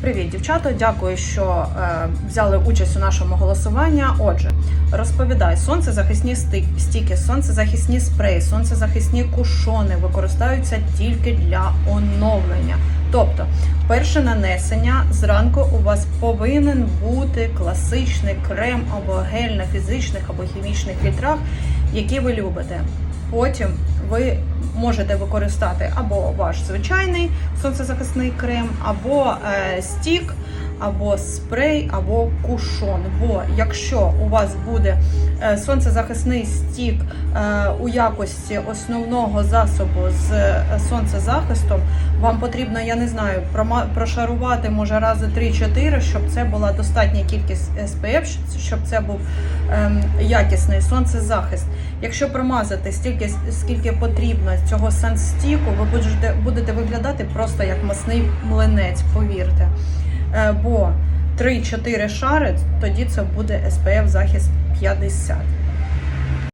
Привіт, дівчата! Дякую, що е, взяли участь у нашому голосуванні. Отже, розповідай, сонцезахисні стіки, сонцезахисні спреї, сонцезахисні кушони використовуються тільки для оновлення. Тобто, перше нанесення зранку у вас повинен бути класичний крем або гель на фізичних або хімічних фільтрах, які ви любите. Потім ви можете використати або ваш звичайний сонцезахисний крем, або е, стік, або спрей, або кушон. Бо якщо у вас буде е, сонцезахисний стік е, у якості основного засобу з е, сонцезахистом, вам потрібно, я не знаю, прошарувати може рази 3-4, щоб це була достатня кількість SPF, щоб це був ем, якісний сонцезахист. Якщо промазати стільки, скільки потрібно цього санстіку, ви будете, будете виглядати просто як масний млинець, повірте. Е, бо 3-4 шари, тоді це буде SPF захист 50.